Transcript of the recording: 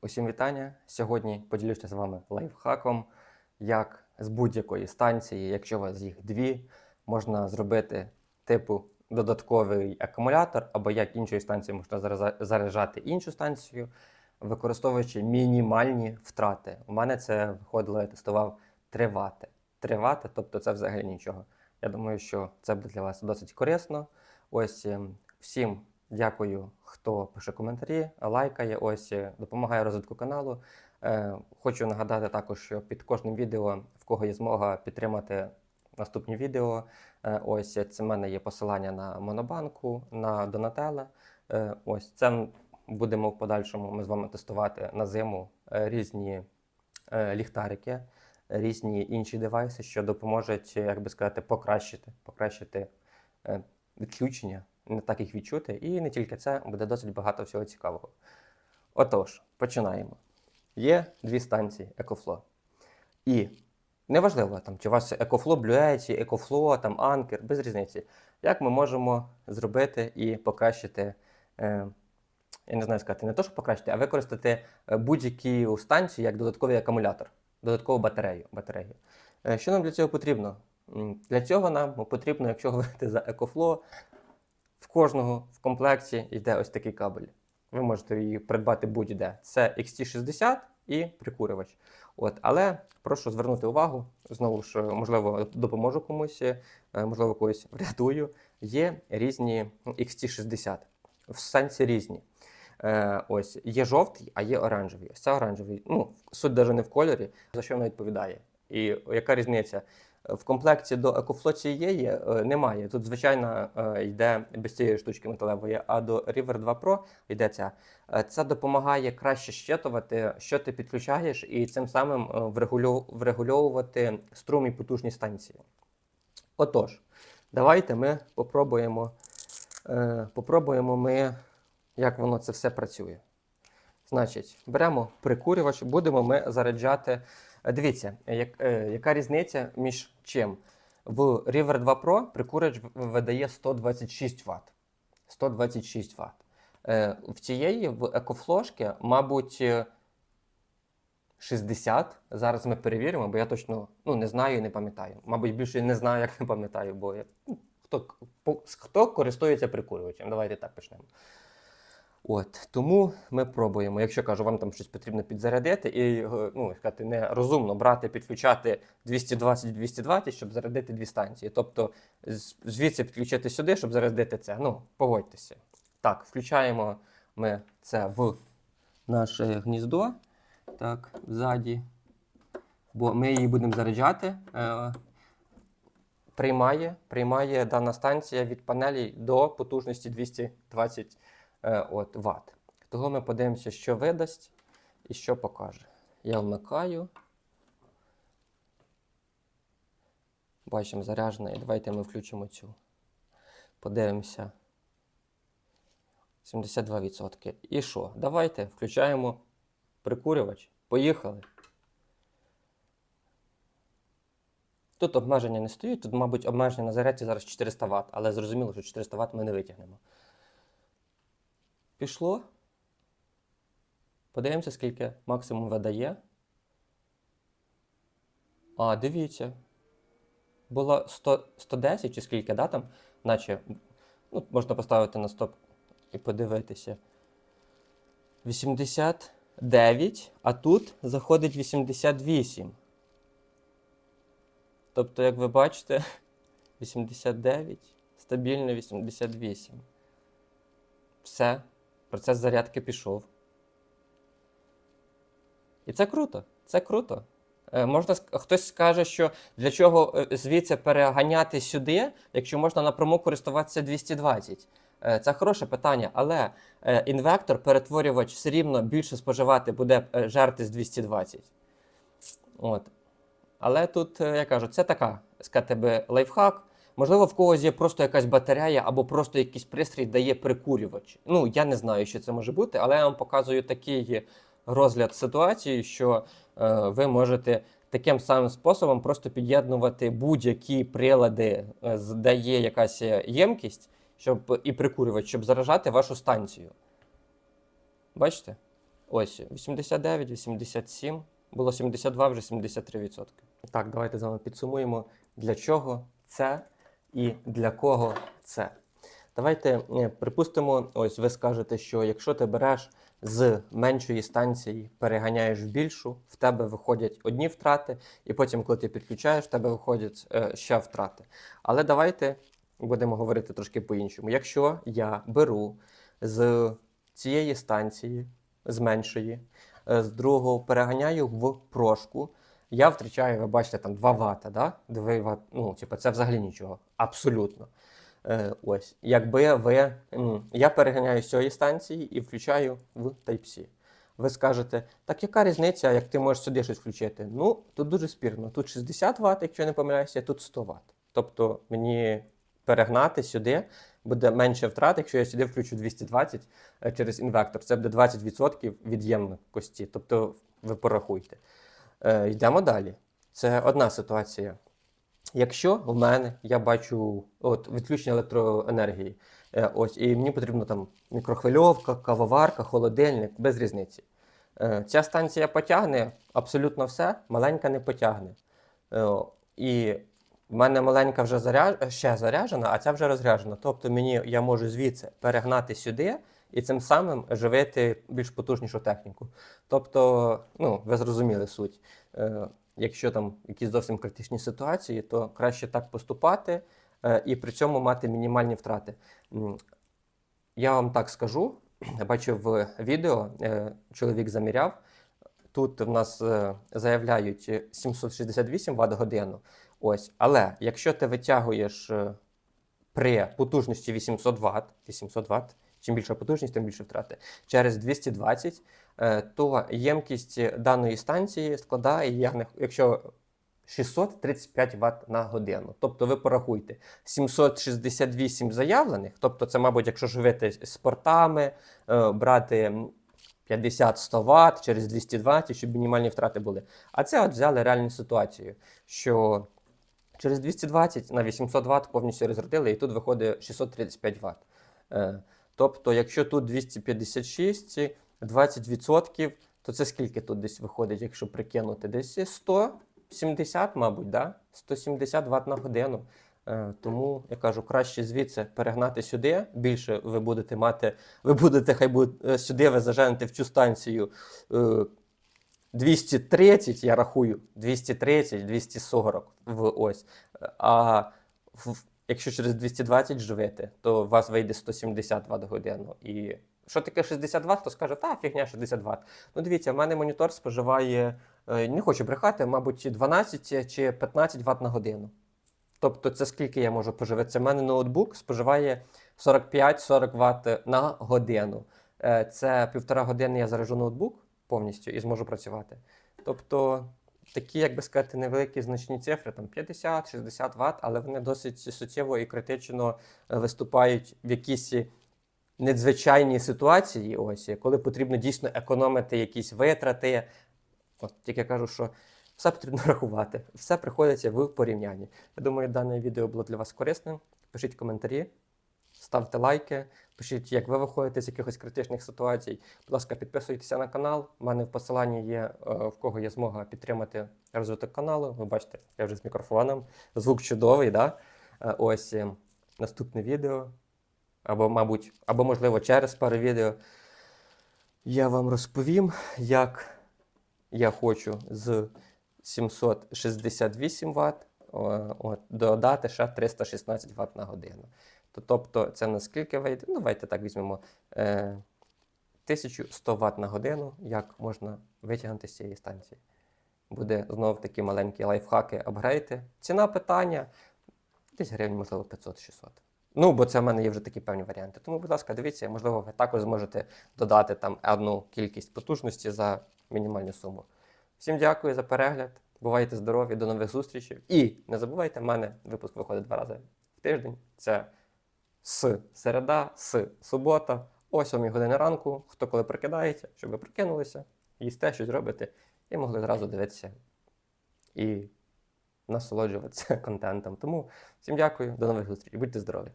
Усім вітання! Сьогодні поділюся з вами лайфхаком, як з будь-якої станції, якщо у вас їх дві, можна зробити типу додатковий акумулятор, або як іншої станції можна заряджа- заряджати іншу станцію, використовуючи мінімальні втрати. У мене це виходило, я тестував 3 Вт. 3 Вт, тобто це взагалі нічого. Я думаю, що це буде для вас досить корисно. Ось ем, всім дякую, хто пише коментарі, лайкає, ось е, допомагає розвитку каналу. Е, Хочу нагадати також, що під кожним відео, в кого є змога підтримати наступні відео. е, Ось це в мене є посилання на Монобанку, на Донателе. Ось це будемо в подальшому ми з вами тестувати на зиму різні ліхтарики, різні інші девайси, що допоможуть, як би сказати, покращити, покращити відключення, не так їх відчути. І не тільки це, буде досить багато всього цікавого. Отож, починаємо. Є дві станції EcoFlow. І неважливо, там, чи у вас EcoFlow Blue EcoFlow, там Anker, без різниці. Як ми можемо зробити і покращити, е, я не знаю сказати, не то, що покращити, а використати е, будь-які станції як додатковий акумулятор, додаткову батарею. батарею. Е, Що нам для цього потрібно? Для цього нам потрібно, якщо говорити за в кожного в комплекті йде ось такий кабель. Ви можете її придбати будь-де. Це XT60 і прикурювач. От, але прошу звернути увагу, знову ж, можливо, допоможу комусь, е, можливо, когось врятую. Є різні ну, XT60. В сенсі різні. Е, ось є жовтий, а є оранжевий. Ось це оранжевий. Ну, суть навіть не в кольорі, за що вона відповідає. І яка різниця? В комплекті до EcoFlow цієї е, немає. Тут, звичайно, е, йде без цієї штучки металевої, а до River 2 Pro йде ця. Е, Це допомагає краще щитувати, що ти підключаєш, і цим самим врегульовувати струм і потужність станції. Отож, давайте ми попробуємо, попробуємо ми, як воно це все працює. Значить, беремо прикурювач, будемо ми заряджати. Е, Дивіться, як, е, яка різниця між чим? В River 2 Pro прикурювач в- видає 126 Вт. 126 Вт. Е, в цієї в екофлошки, мабуть, е, 60. Зараз ми перевіримо, бо я точно ну, не знаю і не пам'ятаю. Мабуть, більше не знаю, як не пам'ятаю, бо я, ну, хто, хто користується прикурювачем? Давайте так почнемо. От, тому ми пробуємо. Якщо кажу, вам там щось потрібно підзарядити, і е, ну, сказати, не розумно брати, підключати 220-220, щоб зарядити дві станції. Тобто звідси підключити сюди, щоб зарядити це. Ну, погодьтеся. Так, включаємо ми це в наше гніздо. Так, ззаді. Бо ми її будемо заряджати. Е, приймає, приймає дана станція від панелі до потужності 220 е, от, Вт. Того ми подивимося, що видасть і що покаже. Я вмикаю. Бачимо заряджена. І давайте ми включимо цю. Подивимося. 72%. І що? Давайте включаємо прикурювач. Поїхали. Тут обмеження не стоїть, тут, мабуть, обмеження на зарядці зараз 400 Вт, але зрозуміло, що 400 Вт ми не витягнемо. Пішло. Подивимося, скільки максимум видає. А, дивіться. Було 100, 110 чи скільки, да, там? Наче, ну, можна поставити на стоп і подивитися. 89, а тут заходить 88. Тобто, як ви бачите, 89, стабільно 88. Все, процес зарядки пішов. І це круто. Це круто. Е, можна, хтось скаже, що для чого е, звідси переганяти сюди, якщо можна напряму користуватися 220. Е, Це хороше питання, але е, інвектор, перетворювач все рівно більше споживати буде е, жерти з 220. От. Але тут, е, я кажу, це така, сказати би, лайфхак. Можливо, в когось є просто якась батарея або просто якийсь пристрій дає прикурювач. Ну, я не знаю, що це може бути, але я вам показую такий розгляд ситуації, що е, ви можете таким самим способом просто під'єднувати будь-які прилади, е, де є якась е, ємкість, щоб і прикурювач, щоб заражати вашу станцію. Бачите? Ось 89, 87, було 72, вже 73%. Так, давайте з вами підсумуємо, для чого це і для кого це. Давайте е, припустимо, ось ви скажете, що якщо ти береш з меншої станції, переганяєш в більшу, в тебе виходять одні втрати, і потім, коли ти підключаєш, в тебе виходять е, ще втрати. Але давайте будемо говорити трошки по-іншому. Якщо я беру з цієї станції, з меншої, е, з другого переганяю в прошку, я втрачаю, ви бачите, там 2 Вт, да? 2 Вт, ну, типу, це взагалі нічого. Абсолютно. Е, ось. Якби ви. Я переганяю з цієї станції і включаю в Type-C. Ви скажете, так яка різниця, як ти можеш сюди щось включити? Ну, тут дуже спірно. Тут 60 Вт, якщо я не помиляюся, тут 100 Вт. Тобто мені перегнати сюди буде менше втрат, якщо я сюди включу 220 е, через інвектор. Це буде 20% від'ємності. Тобто ви порахуйте. Е, йдемо далі. Це одна ситуація. Якщо в мене я бачу от, відключення електроенергії, е, ось, і мені потрібно там мікрохвильовка, кавоварка, холодильник, без різниці. Е, ця станція потягне абсолютно все, маленька не потягне. Е, і в мене маленька вже заряж... ще заряджена, а ця вже розряджена. Тобто мені я можу звідси перегнати сюди і цим самим живити більш потужнішу техніку. Тобто, ну, ви зрозуміли суть. Е, якщо там якісь зовсім критичні ситуації, то краще так поступати е, і при цьому мати мінімальні втрати. Я вам так скажу, бачив відео, е, чоловік заміряв. Тут в нас заявляють 768 Вт годину. Ось, але якщо ти витягуєш при потужності 800 Вт, 800 Вт, чим більша потужність, тим більше втрати. Через 220, е, то ємкість даної станції складає, якщо 635 Вт на годину. Тобто ви порахуйте 768 заявлених, тобто це, мабуть, якщо живити з портами, е, брати 50-100 Вт через 220, щоб мінімальні втрати були. А це от взяли реальну ситуацію, що через 220 на 800 Вт повністю розрядили, і тут виходить 635 Вт. Е, Тобто, якщо тут 256, 20%, то це скільки тут десь виходить, якщо прикинути? Десь 170, мабуть, да? 170 Вт на годину. Е, Тому я кажу, краще звідси перегнати сюди. Більше ви будете мати, ви будете, хай буде е, сюди ви заженете в цю станцію е, 230, я рахую, 230, 240 в ось. А в, якщо через 220 живете, то у вас вийде 170 Вт годину. І що таке 60 Вт, то скаже, та фігня 60 Вт. Ну дивіться, в мене монітор споживає, е, не хочу брехати, мабуть, 12 чи 15 Вт на годину. Тобто, це скільки я можу поживитися? У мене ноутбук споживає 45-40 Вт на годину. Е, Це півтора години я заряджу ноутбук повністю і зможу працювати. Тобто такі, як би сказати, невеликі значні цифри, там 50-60 Вт, але вони досить суттєво і критично е, виступають в якійсь надзвичайній ситуації, ось, коли потрібно дійсно економити якісь витрати. От тільки кажу, що все потрібно рахувати, все приходиться в порівнянні. Я думаю, дане відео було для вас корисним. Пишіть коментарі, ставте лайки, пишіть, як ви виходите з якихось критичних ситуацій. Будь ласка, підписуйтеся на канал. У мене в посиланні є, е, в кого є змога підтримати розвиток каналу. Ви бачите, я вже з мікрофоном. Звук чудовий, да? Е, Ось е, наступне відео. Або, мабуть, або, можливо, через пару відео я вам розповім, як я хочу з 768 Вт от, додати ще 316 Вт на годину. То, тобто, це наскільки вийде? Ну, давайте так візьмемо е, 1100 Вт на годину, як можна витягнути з цієї станції. Буде знову такі маленькі лайфхаки, апгрейти. Ціна питання десь гривень, можливо, 500-600. Ну, бо це в мене є вже такі певні варіанти. Тому, будь ласка, дивіться, можливо, ви також зможете додати там одну кількість потужності за мінімальну суму. Всім дякую за перегляд. Бувайте здорові, до нових зустрічей. І не забувайте, в мене випуск виходить два рази в тиждень. Це з середа, з субота, о 7 години ранку. Хто коли прикидається, щоб ви прикинулися, їсте щось робите, і могли зразу дивитися і насолоджуватися контентом. Тому всім дякую, до нових зустрічей. Будьте здорові!